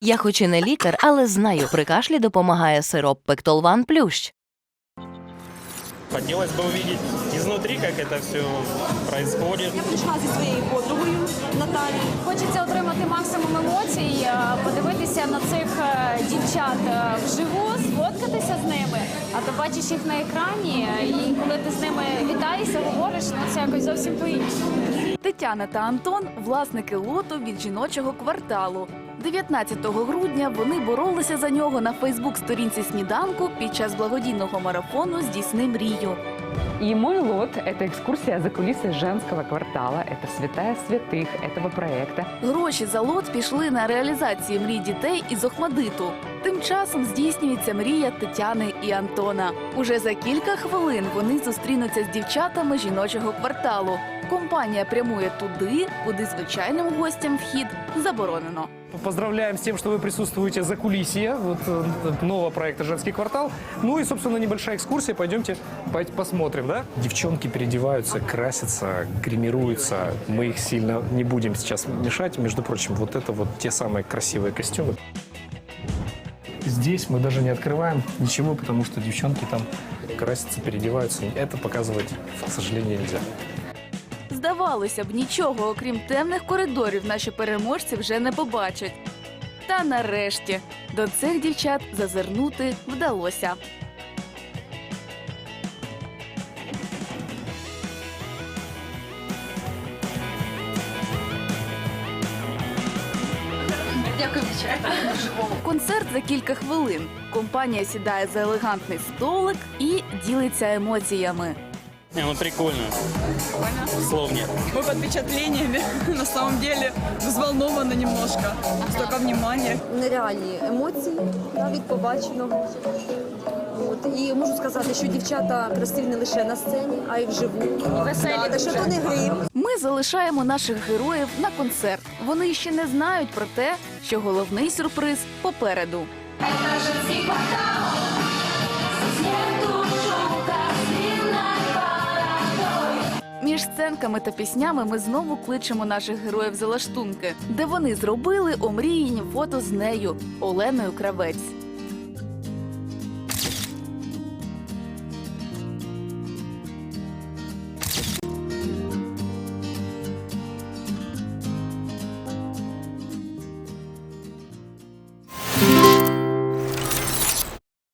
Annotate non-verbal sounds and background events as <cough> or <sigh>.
Я хоч і не лікар, але знаю, при кашлі допомагає сироп Пектолван Плющ. Хотелось бы увидеть изнутри, как это все происходит. Я прийшла зі своєю подругою Наталією. Хочеться отримати максимум емоцій, е, подивитися на цих е, дівчат е, вживу, сфоткатися з ними. А то бачиш їх на екрані, ти з ними вітаєшся, говориш, ну це якось зовсім по-іншому. Тетяна та Антон власники лоту від жіночого кварталу. 19 грудня вони боролися за нього на Фейсбук-сторінці сніданку під час благодійного марафону Здійсни мрію. И мой лот – это экскурсия за кулисы женского квартала, это святая святых этого проекта. Гроші за лот пішли на реалізацію мрій дітей із Охмадиту. Тим часом здійснюється мрія Тетяни і Антона. Уже за кілька хвилин вони зустрінуться з дівчатами жіночого кварталу. Компанія прямує туди, куди звичайним гостям вхід заборонено. Поздравляем с тем, что вы присутствуете за кулисье вот, э, нового проекта «Женский квартал». Ну и, собственно, небольшая экскурсия. Пойдемте по- посмотрим, да? Девчонки переодеваются, красятся, гримируются. Мы их сильно не будем сейчас мешать. Между прочим, вот это вот те самые красивые костюмы. Здесь мы даже не открываем ничего, потому что девчонки там красятся, переодеваются. Это показывать, к сожалению, нельзя. Здавалося б, нічого, окрім темних коридорів, наші переможці вже не побачать. Та нарешті до цих дівчат зазирнути вдалося. Концерт за кілька хвилин. Компанія сідає за елегантний столик і ділиться емоціями. Не, ну прикольно. Слов нет. Мы под впечатлениями, <laughs> на самом деле, взволнованы немножко. Столько внимания. нереальні емоції да, побачено. побаченого. От. І можу сказати, що дівчата красиві не лише на сцені, а й вживу. Да, так що то не грім. Ми залишаємо наших героїв на концерт. Вони ще не знають про те, що головний сюрприз попереду. Між сценками та піснями ми знову кличемо наших героїв за лаштунки, де вони зробили омріяні фото з нею Оленою Кравець.